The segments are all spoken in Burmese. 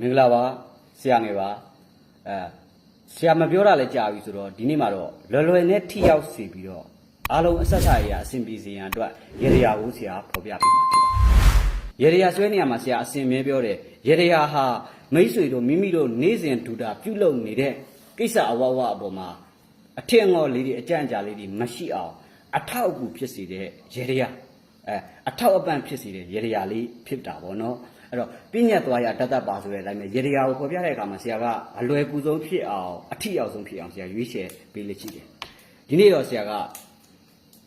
မင်္ဂလာပါဆရာငယ်ပါအဲဆရာမပြောတာလည်းကြာပြီဆိုတော့ဒီနေ့မှာတော့လွယ်လွယ်နဲ့ထိရောက်စေပြီးတော့အားလုံးအဆက်ဆက်အရာအဆင်ပြေစေရန်အတွက်ရေရရာကိုဆရာဖော်ပြပေးမှာဖြစ်ပါတယ်ရေရရာဆွဲနေရမှာဆရာအစင်မဲပြောတယ်ရေရရာဟာမိတ်ဆွေတို့မိမိတို့နေ့စဉ်ဒူတာပြုလုပ်နေတဲ့ကိစ္စအဝဝအပေါ်မှာအထင်ငေါ်လေးတွေအကြံကြာလေးတွေမရှိအောင်အထောက်အကူဖြစ်စေတဲ့ရေရရာအဲအထောက်အပံ့ဖြစ်စေတဲ့ရေရရာလေးဖြစ်တာပေါ့နော် အဲ့တော့ပြည့်ညတ်သွားရတတ်တတ်ပါဆိုတဲ့အတိုင်းပဲရေရရာကိုပေါ်ပြတဲ့အခါမှာဆရာကအလွယ်ကူဆုံးဖြစ်အောင်အထီရောက်ဆုံးဖြစ်အောင်ဆရာရွေးချယ်ပေးလိမ့်ရှိတယ်ဒီနေ့တော့ဆရာက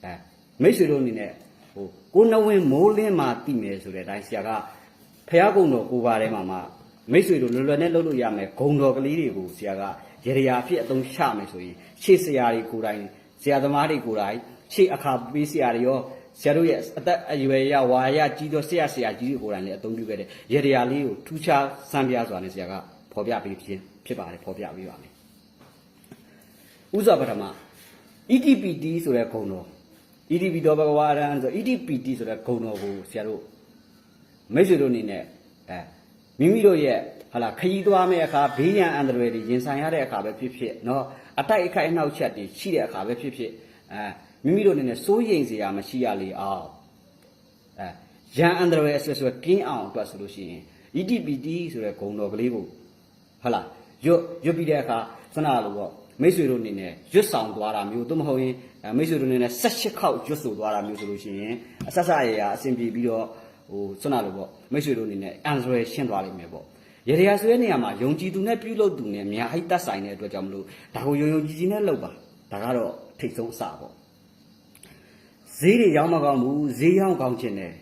အဲမိတ်ဆွေတို့အနေနဲ့ဟိုကိုနဝင်းမိုးလင်းမှာတည်မယ်ဆိုတဲ့အတိုင်းဆရာကဖះကုံတော်ကိုပါထဲမှာမှမိတ်ဆွေတို့လွယ်လွယ်နဲ့လုပ်လို့ရမယ်ဂုံတော်ကလေးတွေကိုဆရာကရေရရာအဖြစ်အသုံးချမယ်ဆိုရင်ရှေ့ဆရာတွေကိုယ်တိုင်ဆရာသမားတွေကိုယ်တိုင်ရှေ့အခါပေးဆရာတွေရော ဆရာတို့ရဲ့အသက်အရွယ်ရဝါရကြီးသောဆရာဆရာကြီးတွေကိုယ်တိုင်လည်းအသုံးပြုခဲ့တဲ့ရေတရာလေးကိုထူးခြားစံပြစွာနဲ့ဆရာကဖော်ပြပေးခြင်းဖြစ်ပါတယ်ဖော်ပြပေးပါမယ်ဥစွာပထမ ETPT ဆိုတဲ့ဂုဏ်တော် ETP တော်ဘဂဝါရံဆို ETPT ဆိုတဲ့ဂုဏ်တော်ကိုဆရာတို့မိတ်ဆွေတို့အနေနဲ့အဲမိမိတို့ရဲ့ဟာလာခရီးသွားမယ့်အခါဘေးရန်အန္တရာယ်တွေရင်ဆိုင်ရတဲ့အခါပဲဖြစ်ဖြစ်เนาะအတိုက်အခိုက်အနှောက်အယှက်တွေရှိတဲ့အခါပဲဖြစ်ဖြစ်အဲ မိမိတို့အနေနဲ့စိုးရိမ်စရာမရှိရလေအောင်အဲရန်အန္တရာယ်ဆွဲဆွဲကင်းအောင်အတွက်ဆိုလို့ရှိရင် ETPT ဆိုတဲ့ဂုဏ်တော်ကလေးကိုဟုတ်လားရွတ်ရွတ်ပြီးတဲ့အခါစနလိုပေါ့မိတ်ဆွေတို့အနေနဲ့ရွတ်ဆောင်သွားတာမျိုးသို့မဟုတ်ရင်အဲမိတ်ဆွေတို့အနေနဲ့16ခေါက်ရွတ်ဆိုသွားတာမျိုးဆိုလို့ရှိရင်အဆက်ဆက်ရရအဆင်ပြေပြီးတော့ဟိုစနလိုပေါ့မိတ်ဆွေတို့အနေနဲ့အန်ဆွဲရှင်းသွားလိမ့်မယ်ပေါ့ရေရရာဆွဲနေရာမှာယုံကြည်သူနဲ့ပြုလုပ်သူနဲ့အများဟိုက်သက်ဆိုင်တဲ့အတွက်ကြောင့်မလို့ဒါကိုယုံယုံကြည်ကြည်နဲ့လုပ်ပါဒါကတော့ထိတ်ဆုံးအစပေါ့ ဈေးတွေရောင်းမကောင်းဘူးဈေးရောင်းကောင်းခြင်းနဲ့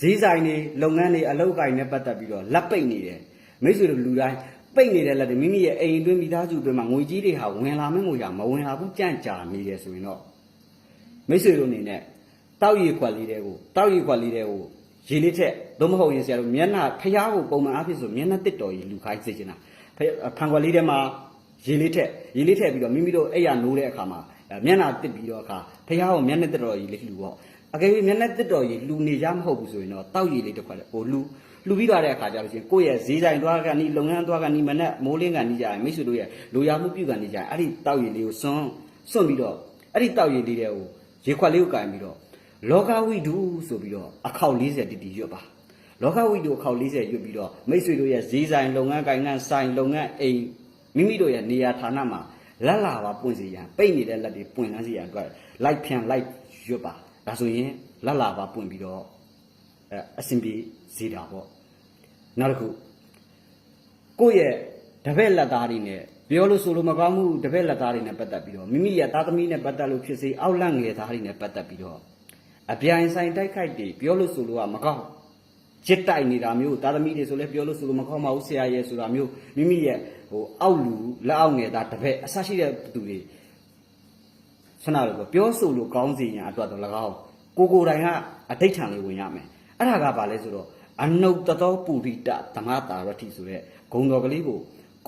ဈေးဆိုင်တွေလုပ်ငန်းတွေအလုပ်ကိုင်နဲ့ပတ်သက်ပြီးတော့လက်ပိတ်နေတယ်မိတ်ဆွေတို့လူတိုင်းပိတ်နေတဲ့လက်တွေမိမိရဲ့အိမ်အတွင်းမိသားစုအတွင်းမှာငွေကြီးတွေဟာဝင်လာမင်းငွေရမဝင်လာဘူးကြန့်ကြာနေတယ်ဆိုရင်တော့မိတ်ဆွေတို့အနေနဲ့တောက်ရီခွက်လေးတွေကိုတောက်ရီခွက်လေးတွေကိုရေလေးထက်သို့မဟုတ်ရင်ဆရာတို့မျက်နှာဖျားကိုပုံမှန်အားဖြင့်ဆိုမျက်နှာတစ်တော်ကြီးလူခိုင်းစေချင်တာဖျားဖန်ခွက်လေးထဲမှာရေလေးထက်ရေလေးထက်ပြီးတော့မိမိတို့အဲ့ရနိုးတဲ့အခါမှာအဲ မျက်နှာတစ်ပြီးတော့အခါဖျားကိုမျက်နှာတစ်တော်ကြီးလေးလှူပေါ့အကယ်၍မျက်နှာတစ်တော်ကြီးလှူနေကြမဟုတ်ဘူးဆိုရင်တော့တောက်ရီလေးတစ်ခွက်ဟိုလှူလှူပြီးသွားတဲ့အခါကျတော့ရှင်ကိုယ့်ရဲ့ဈေးဆိုင်သွားကနေလုပ်ငန်းသွားကနေမနဲ့မိုးလင်းကနေကြရင်မိတ်ဆွေတို့ရဲ့လိုရာမှုပြုကနေကြရင်အဲ့ဒီတောက်ရီလေးကိုစွန့်စွန့်ပြီးတော့အဲ့ဒီတောက်ရီလေးတွေကိုရေခွက်လေးကိုကင်ပြီးတော့လောကဝိတုဆိုပြီးတော့အခောက်40တီတီရွတ်ပါလောကဝိတုအခောက်40ရွတ်ပြီးတော့မိတ်ဆွေတို့ရဲ့ဈေးဆိုင်လုပ်ငန်းကိုင်ငန်းဆိုင်လုပ်ငန်းအိမ်မိမိတို့ရဲ့နေရာဌာနမှာ လက်လာပါပွင့်စီရန်ပိတ်နေတဲ့လက်တွေပွင့်လန်းစီရန်အတွက်လိုက်ဖြန်လိုက်ရွတ်ပါဒါဆိုရင်လက်လာပါပွင့်ပြီးတော့အဲအဆင်ပြေစေတာပေါ့နောက်တစ်ခုကိုယ့်ရဲ့တပည့်လက်သားတွေနဲ့ပြောလို့ဆိုလို့မကောင်းဘူးတပည့်လက်သားတွေနဲ့ပတ်သက်ပြီးတော့မိမိရဲ့သားသမီးနဲ့ပတ်သက်လို့ဖြစ်စေအောက်လန့်ငယ်သားတွေနဲ့ပတ်သက်ပြီးတော့အပြိုင်ဆိုင်တိုက်ခိုက်တွေပြောလို့ဆိုလို့ကမကောင်း ရစ်တိုက်နေတာမျိုးသာသမီတွေဆိုလဲပြောလို့ဆိုလို့မကောင်းပါဘူးဆရာရဲ့ဆိုတာမျိုးမိမိရဲ့ဟိုအောက်လူလက်အောက်ငယ်သားတပည့်အဆရှိတဲ့သူတွေဆနာလို့ပြောဆိုလို့ကောင်းစီရင်အတွက်တော့၎င်းကိုကိုတိုင်ကအဋိဋ္ဌံလေးဝင်ရမယ်အဲ့ဒါကဘာလဲဆိုတော့အနုတသောပုရိတဓမ္မတာရတိဆိုတဲ့ဂုံတော်ကလေးကို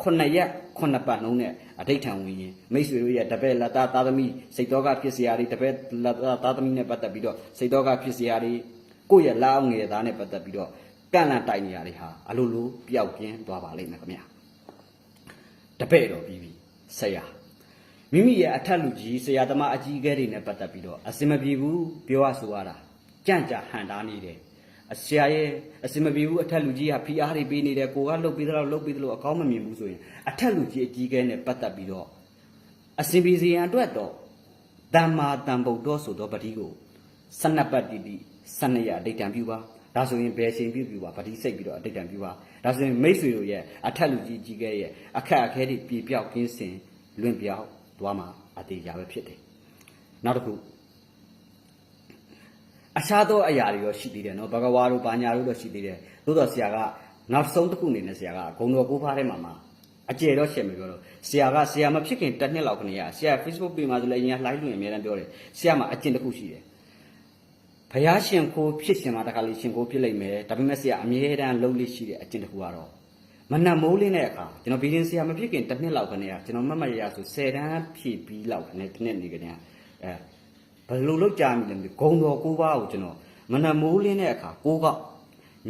ခုနှစ်ရက်ခုနှစ်ပတ်လုံးနဲ့အဋိဋ္ဌံဝင်ရင်မိတ်ဆွေတို့ရဲ့တပည့်လက်သားသာသမီစိတ်တော်ကဖြစ်စရာတွေတပည့်လက်သားသာသမီနဲ့ပတ်သက်ပြီးတော့စိတ်တော်ကဖြစ်စရာတွေ ကိုယ့်ရဲ့လက်အောင်ငယ်သားနဲ့ပတ်သက်ပြီးတော့ကန့်လန့်တိုက်နေရတွေဟာအလိုလိုပျောက်ပြင်းသွားပါလိမ့်မယ်ခင်ဗျာတပည့်တော်ပြီးပြီဆရာမိမိရဲ့အထက်လူကြီးဆရာသမားအကြီးအကဲတွေနဲ့ပတ်သက်ပြီးတော့အစင်မပြေဘူးပြောရဆိုရတာကြန့်ကြာဟန်တားနေတယ်အဆရာရဲ့အစင်မပြေဘူးအထက်လူကြီးကဖိအားတွေပေးနေတယ်ကိုကလှုပ်ပြီးတော့လှုပ်ပြီးတော့အကောင်းမမြင်ဘူးဆိုရင်အထက်လူကြီးအကြီးအကဲနဲ့ပတ်သက်ပြီးတော့အစင်ပြေစီရန်အတွက်တော့တမ္မာတန်ဗုဒ္ဓဆိုတော့ပတိကိုစနပ်ပတ်တိတိ စနရအဋိဋ္ဌံပြုပါဒါဆိုရင်ဘယ်ရှင်ပြုပြုပါပတိစိတ်ပြီးတော့အဋိဋ္ဌံပြုပါဒါဆိုရင်မိတ်ဆွေတို့ရဲ့အထက်လူကြီးကြီးကဲရဲ့အခက်အခဲတွေပြေပြောက်ကင်းစင်လွင့်ပြောက်သွားမှာအတေးရပဲဖြစ်တယ်နောက်တစ်ခုအခြားသောအရာတွေရောရှိသေးတယ်နော်ဘဂဝါတို့ဘာညာတို့တော့ရှိသေးတယ်သို့တော့ဆရာကနောက်ဆုံးတစ်ခုအနေနဲ့ဆရာကဂုံတော်ကိုးဖားထဲမှာမှာအကျယ်တော့ရှင်းမပြောတော့ဆရာကဆရာမဖြစ်ခင်တစ်နှစ်လောက်ခဏရဆရာ Facebook page မှာဆိုလည်းအရင်က live လွှင့်အများအားပြောတယ်ဆရာမှာအကျင့်တစ်ခုရှိတယ် ဘုရားရှင်ခိုးဖြစ်ရှင်မှာတခါလေးရှင်ခိုးဖြစ်လိုက်မယ်ဒါပေမဲ့ဆရာအမြဲတမ်းလုံးလေးရှိတဲ့အကျင့်တစ်ခုကတော့မနက်မိုးလင်းတဲ့အခါကျွန်တော်ဗီဒီယိုဆရာမဖြစ်ခင်တစ်နှစ်လောက်ခဏရကျွန်တော်မတ်မတ်ရရဆို10တန်းဖြည့်ပြီးလောက်ခဏတစ်နှစ်နေကြတယ်အဲဘယ်လိုလုပ်ကြမလဲမသိဘူးဂုံတော်ကိုးပါးကိုကျွန်တော်မနက်မိုးလင်းတဲ့အခါကိုးကောက်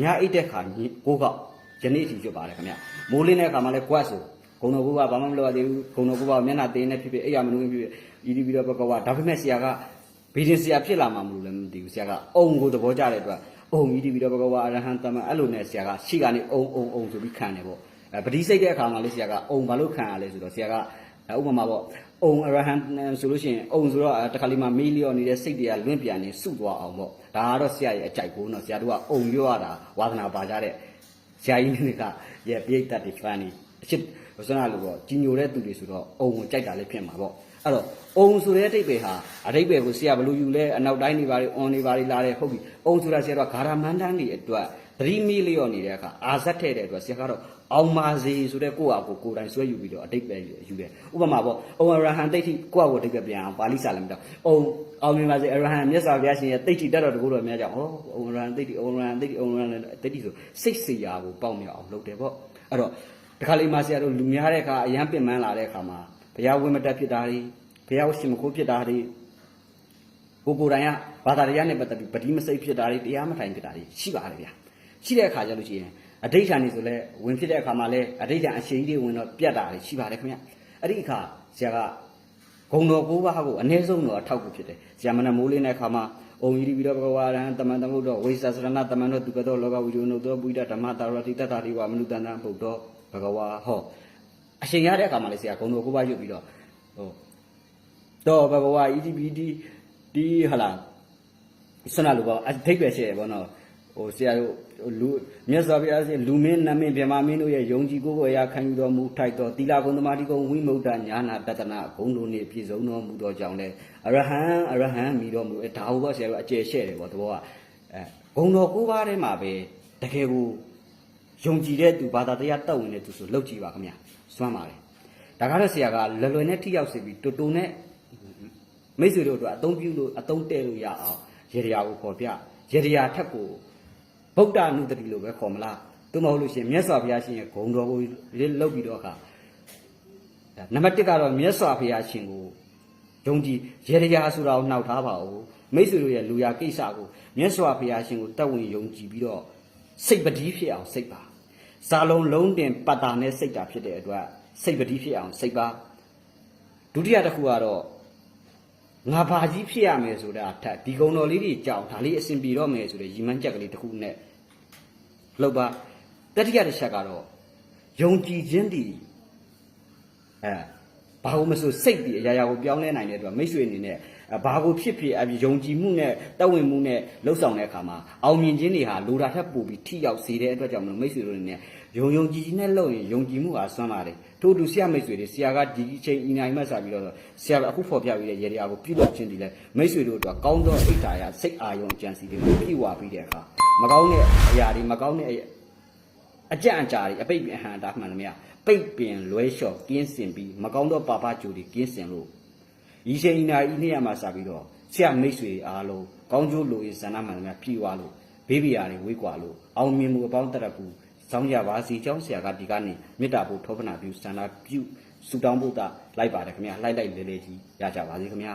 ညအိတ်တဲ့အခါကိုးကောက်ယနေ့အထိကျွတ်ပါတယ်ခင်ဗျမိုးလင်းတဲ့အခါမှာလဲကွက်ဆိုဂုံတော်ဘုရားဘာမှမလုပ်ရသေးဘူးဂုံတော်ဘုရားမျက်နှာတင်းနေဖြစ်ဖြစ်အိယာမနုဖြစ်ဖြစ်ဤဒီပြီးတော့ဘကဝါဒါပေမဲ့ဆရာက ဘီဒင်ဆရာဖြစ်လာမှာမလို့လည်းမသိဘူးဆရာကအုံကိုသဘောကျတဲ့အတွက်အုံဤဒီပြီးတော့ဘကဝါအရဟံတမန်အဲ့လိုနဲ့ဆရာကရှိကနေအုံအုံအုံဆိုပြီးခံတယ်ပေါ့အဲပတိစိတ်တဲ့အခါမှာလေဆရာကအုံဘာလို့ခံရလဲဆိုတော့ဆရာကဥပမာပေါ့အုံအရဟံဆိုလို့ရှိရင်အုံဆိုတော့တခါလေးမှမီလီယံနေတဲ့စိတ်တွေကလွင့်ပြန်နေစုသွားအောင်ပေါ့ဒါကတော့ဆရာရဲ့အကြိုက်ကိုနော်ဆရာတို့ကအုံရွရတာဝါသနာပါကြတဲ့ဆရာကြီးတွေကရဲ့ပြိတ္တတွေဖန်နေအချစ်ဆန္ဒလို့ပေါ့ကြီးညိုတဲ့သူတွေဆိုတော့အုံကိုကြိုက်တာလည်းဖြစ်မှာပေါ့ အဲ့တော့အုံဆိုတဲ့အတိတ်ပဲဟာအတိတ်ပဲကိုဆရာဘလို့ယူလဲအနောက်တိုင်းနေပါလေအွန်နေပါလေလာတယ်ဟုတ်ပြီအုံဆိုတာဆရာတို့ကဂါရမန္တန်တွေအတွက်သတိမီလျော့နေတဲ့အခါအာဇတ်ထဲ့တဲ့အတွက်ဆရာကတော့အောင်မာစီဆိုတဲ့ကိုယ့်အကိုကိုယ်တိုင်ဆွဲယူပြီးတော့အတိတ်ပဲယူတယ်ဥပမာပေါ့အုံရဟန်တိတ်ထိကိုယ့်အကိုအတိတ်ပဲပြန်အောင်ပါဠိစာလည်းမတော့အုံအောင်မြင်ပါစေအရဟံမြတ်စွာဘုရားရှင်ရဲ့တိတ်ထိတတ်တော်တကူတော်များကြောင့်ဟောအုံရဟန်တိတ်ထိအုံရဟန်တိတ်ထိအုံရဟန်တိတ်ထိဆိုစိတ်စေရာကိုပေါက်မြောက်အောင်လုပ်တယ်ပေါ့အဲ့တော့ဒီခါလေးမှဆရာတို့လူများတဲ့အခါအရန်ပင်ပန်းလာတဲ့အခါမှာ ဘုရားဝိမတက်ဖြစ်တာတွေဘုရားရှင်မခိုးဖြစ်တာတွေကိုကိုယ်တိုင်ကဘာသာတရားနဲ့ပတ်သက်ပြီးပတိမစိတ်ဖြစ်တာတွေတရားမထိုင်ဖြစ်တာတွေရှိပါတယ်ဗျာရှိတဲ့အခါကျလို့ရှိရင်အဋိဌာန်နေဆိုလဲဝင်ဖြစ်တဲ့အခါမှာလဲအဋိဌာန်အရှိန်ကြီးတွေဝင်တော့ပြတ်တာတွေရှိပါတယ်ခင်ဗျအဲ့ဒီအခါဆရာကဂုံတော်ကိုးပါးကိုအ ਨੇ ဆုံးတော့အထောက်ကူဖြစ်တယ်ဆရာမနမိုးလေးတဲ့အခါမှာအုံကြီးပြီးတော့ဘဂဝါရဟံတမန်တမုဒ္ဒောဝိသသရဏတမန်တော်သူကတော့လောကဝိဇုနုသောပုဒ္ဒဓမ္မတာရတိတ္တာတိဝမနုတန္တံဘုဒ္ဓောဘဂဝါဟော အရှင်ရတဲ့အခါမှာလေဆရာဂုံတော်ကိုးပါးရွတ်ပြီးတော့ဟိုတော့ဘဂဝါဣတိပိတိဒီဟလာဆွမ်းလာလို့ပေါ့အထိတ်ပဲရှိရပေါ့နော်ဟိုဆရာတို့လူမြတ်စွာဘုရားရှင်လူမင်းနမင်းဗြဟ္မာမင်းတို့ရဲ့ယုံကြည်ကိုယ်ကိုယ်ရာခံယူတော်မူထိုက်တော်သီလဂုဏ်သမာဓိဂုဏ်ဝိမု ക്ത ညာနာတတနာဂုဏ်တို့နှင့်ပြည့်စုံတော်မူသောကြောင့်လဲအရဟံအရဟံမိတော်မူအဲဒါဟုတ်ပေါ့ဆရာတို့အကျယ်ရှဲ့တယ်ပေါ့တဘောကအဲဂုဏ်တော်ကိုးပါးထဲမှာပဲတကယ်ကို ယုံကြည်တဲ့သူဘာသာတရားတောက်ဝင်တဲ့သူဆိုလောက်ကြည့်ပါခင်ဗျာစွမ်းပါလေဒါကတော့ဆရာကလွယ်လွယ်နဲ့ထိရောက်စေပြီးတူတူနဲ့မိတ်ဆွေတို့အတွက်အသုံးပြုလို့အသုံးတဲ့လို့ရအောင်ရေရာကိုခေါ်ပြရေရာထက်ကိုဗုဒ္ဓနုတတိလို့ပဲခေါ်မလားသို့မဟုတ်လို့ရှိရင်မြတ်စွာဘုရားရှင်ရဲ့ဂုဏ်တော်ကိုလောက်ပြီးတော့အခါနံပါတ်1ကတော့မြတ်စွာဘုရားရှင်ကိုယုံကြည်ရေရာဆိုတာကိုနှောက်ထားပါဦးမိတ်ဆွေတို့ရဲ့လူရာကိစ္စကိုမြတ်စွာဘုရားရှင်ကိုတက်ဝင်ယုံကြည်ပြီးတော့ စိတ်ပတိဖြစ်အောင်စိတ်ပါဇာလုံးလုံးတင်ပတ်တာနဲ့စိတ်တာဖြစ်တဲ့အတွက်စိတ်ပတိဖြစ်အောင်စိတ်ပါဒုတိယတစ်ခုကတော့ငါဘာကြီးဖြစ်ရမယ်ဆိုတာအထက်ဒီကုံတော်လေးတွေကြောက်ဒါလေးအစဉ်ပြေတော့မယ်ဆိုတဲ့ရီမန်းချက်ကလေးတစ်ခုနဲ့လောက်ပါတတိယတစ်ချက်ကတော့ယုံကြည်ခြင်းတည်အဲဘာလို့မဆိုစိတ်ဒီအရာရာကိုပြောင်းလဲနိုင်တဲ့အတွက်မိတ်ဆွေအနေနဲ့အဲ ဘာကိုဖြစ်ဖြစ်အပြင်ယုံကြည်မှုနဲ့တက်ဝင်မှုနဲ့လှုပ်ဆောင်တဲ့အခါမှာအောင်မြင်ခြင်းတွေဟာလိုတာထက်ပိုပြီးထိရောက်စေတဲ့အတွက်ကြောင့်မလို့မိတ်ဆွေတို့အနေနဲ့ယုံယုံကြည်ကြည်နဲ့လုပ်ရင်ယုံကြည်မှုဟာဆွမ်းပါတယ်ထို့အတူဆရာမိတ်ဆွေတွေဆရာကဒီအချိန်အနိုင်မှစားပြီးတော့ဆရာကအခုဖော်ပြပြီးတဲ့ရေတရားကိုပြုလုပ်ခြင်းဒီလဲမိတ်ဆွေတို့အတွက်ကောင်းသောအိတ်တာရစိတ်အာယုံအကြံစီတွေကိုပြည့်ဝပြီးတဲ့အခါမကောင်းတဲ့အရာတွေမကောင်းတဲ့အကြံအကြာတွေအပိတ်ပင်အဟံတာမှန်တယ်မရပိတ်ပင်လွဲလျှော့ကင်းစင်ပြီးမကောင်းသောပါပကြိုတွေကင်းစင်လို့ ဒီချိန်နာဤနေ့ရမှာစပြီးတော့ဆရာမိတ်ဆွေအားလုံးကောင်းကျိုးလိုရဇာနာမှန်များပြည့်ဝလို့ဘေးပရာတွေဝေးကွာလို့အောင်မြင်မှုအပေါင်းတရကူဆောင်ရပါစီကျောင်းဆရာကဒီကနေ့မေတ္တာဖို့ထောပနာပြုစန္ဒပြုဆုတောင်းဖို့တာလိုက်ပါတယ်ခင်ဗျာလိုက်လိုက်လေးလေးကြီးရကြပါစေခင်ဗျာ